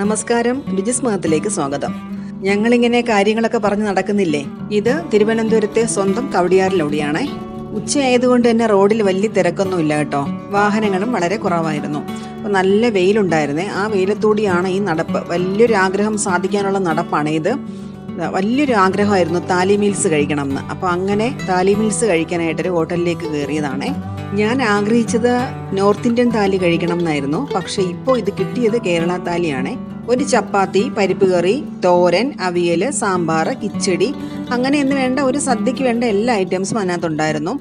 നമസ്കാരം രുചിസ് മഹത്തിലേക്ക് സ്വാഗതം. ഞങ്ങളിങ്ങനെ കാര്യങ്ങളൊക്കെ പറഞ്ഞു നടക്കുന്നില്ലേ? ഇത് തിരുവനന്തപുരത്തെ സ്വന്തം കവടിയാറിലൂടെയാണ് ഉച്ചയായതുകൊണ്ട് തന്നെ റോഡിൽ വലിയ തിരക്കൊന്നുമില്ല കേട്ടോ. വാഹനങ്ങളും വളരെ കുറവായിരുന്നു. അപ്പോൾ നല്ല വെയിലുണ്ടായിരുന്നേ. ആ വെയിലത്തൂടിയാണ് ഈ നടപ്പ്. വലിയൊരു ആഗ്രഹം സാധിക്കാനുള്ള നടപ്പാണ് ഇത്. വലിയൊരു ആഗ്രഹമായിരുന്നു താലി മീൽസ് കഴിക്കണം എന്ന് അപ്പോൾ അങ്ങനെ താലി മീൽസ് കഴിക്കാനായിട്ടൊരു ഹോട്ടലിലേക്ക് കയറിയതാണേ. ഞാൻ ആഗ്രഹിച്ചത് നോർത്ത് ഇന്ത്യൻ താലി കഴിക്കണം എന്നായിരുന്നു. പക്ഷെ ഇപ്പോൾ ഇത് കിട്ടിയത് കേരള താലിയാണ്. ഒരു ചപ്പാത്തി പരിപ്പ് കറി തോരൻ അവിയൽ സാമ്പാർ കിച്ചടി അങ്ങനെ എന്ന് വേണ്ട ഒരു സദ്യക്ക് വേണ്ട എല്ലാ ഐറ്റംസും അതിനകത്തുണ്ടായിരുന്നു.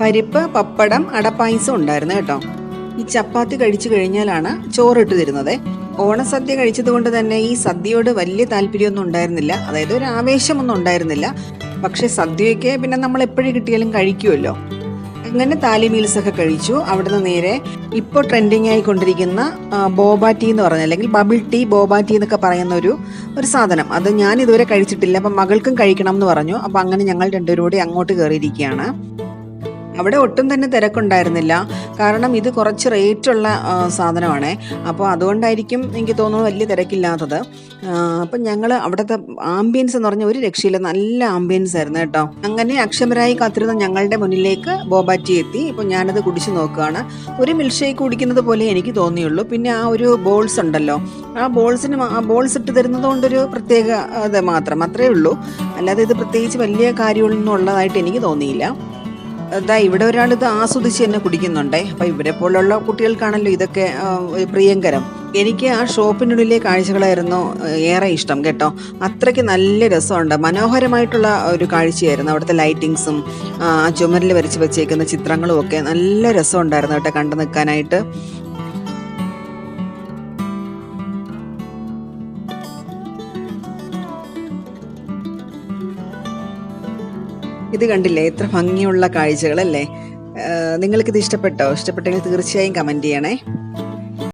പരിപ്പ് പപ്പടം അടപ്പായസം ഉണ്ടായിരുന്നു കേട്ടോ. ഈ ചപ്പാത്തി കഴിച്ചു കഴിഞ്ഞാലാണ് ചോറിട്ട് തരുന്നത്. ഓണസദ്യ കഴിച്ചത് കൊണ്ട് തന്നെ ഈ സദ്യയോട് വലിയ താല്പര്യമൊന്നും ഉണ്ടായിരുന്നില്ല. അതായത് ഒരു ആവേശമൊന്നും ഉണ്ടായിരുന്നില്ല. പക്ഷെ സദ്യയൊക്കെ പിന്നെ നമ്മൾ എപ്പോഴും കിട്ടിയാലും കഴിക്കുമല്ലോ അങ്ങനെ താലി മീൽസ് ഒക്കെ കഴിച്ചു. അവിടുന്ന് നേരെ ഇപ്പോൾ ട്രെൻഡിങ് ആയിക്കൊണ്ടിരിക്കുന്ന ബോബ ടീ എന്ന് പറഞ്ഞ അല്ലെങ്കിൽ ബബിൾ ടീ ബോബ ടീ എന്നൊക്കെ പറയുന്ന ഒരു ഒരു സാധനം. അത് ഞാൻ ഇതുവരെ കഴിച്ചിട്ടില്ല. അപ്പം മകൾക്കും കഴിക്കണം എന്ന് പറഞ്ഞു. അപ്പം അങ്ങനെ ഞങ്ങൾ രണ്ടുപേരും കൂടി അങ്ങോട്ട് കയറിയിരിക്കുകയാണ്. അവിടെ ഒട്ടും തന്നെ തിരക്കുണ്ടായിരുന്നില്ല. കാരണം ഇത് കുറച്ച് റേറ്റുള്ള സാധനമാണേ. അപ്പോൾ അതുകൊണ്ടായിരിക്കും എനിക്ക് തോന്നുന്നു വലിയ തിരക്കില്ലാത്തത്. അപ്പം ഞങ്ങൾ അവിടുത്തെ ആംബിയൻസ് എന്ന് പറഞ്ഞ ഒരു രക്ഷയില്ല. നല്ല ആംബിയൻസ് ആയിരുന്നു കേട്ടോ. അങ്ങനെ അക്ഷമരായി കാത്തിരുന്ന ഞങ്ങളുടെ മുന്നിലേക്ക് ബോബാറ്റി എത്തി. ഇപ്പോൾ ഞാനത് കുടിച്ചു നോക്കുകയാണ്. ഒരു മിൽക്ക് ഷേക്ക് കുടിക്കുന്നത് പോലെ എനിക്ക് തോന്നിയുള്ളൂ. പിന്നെ ആ ഒരു ബോൾസ് ഉണ്ടല്ലോ. ആ ബോൾസിന് ബോൾസ് ഇട്ട് തരുന്നത് കൊണ്ടൊരു പ്രത്യേക ഇത് മാത്രം. അത്രയേ ഉള്ളൂ. അല്ലാതെ ഇത് പ്രത്യേകിച്ച് വലിയ കാര്യമൊന്നും ഉള്ളതായിട്ട് എനിക്ക് തോന്നിയില്ല. അതാ ഇവിടെ ഒരാൾ ഇത് ആസ്വദിച്ച് തന്നെ കുടിക്കുന്നുണ്ടേ. അപ്പൊ ഇവരെ പോലുള്ള കുട്ടികൾക്കാണല്ലോ ഇതൊക്കെ പ്രിയങ്കരം. എനിക്ക് ആ ഷോപ്പിനുള്ളിലെ കാഴ്ചകളായിരുന്നു ഏറെ ഇഷ്ടം കേട്ടോ. അത്രയ്ക്ക് നല്ല രസമുണ്ട്. മനോഹരമായിട്ടുള്ള ഒരു കാഴ്ചയായിരുന്നു. അവിടുത്തെ ലൈറ്റിങ്സും ചുമരിൽ വരച്ച് വെച്ചേക്കുന്ന ചിത്രങ്ങളും ഒക്കെ നല്ല രസമുണ്ടായിരുന്നു കേട്ടോ കണ്ടു നിൽക്കാനായിട്ട്. ഇത് കണ്ടില്ലേ? എത്ര ഭംഗിയുള്ള കാഴ്ചകളല്ലേ? നിങ്ങൾക്കിത് ഇഷ്ടപ്പെട്ടോ? ഇഷ്ടപ്പെട്ടെങ്കിൽ തീർച്ചയായും കമന്റ് ചെയ്യണേ.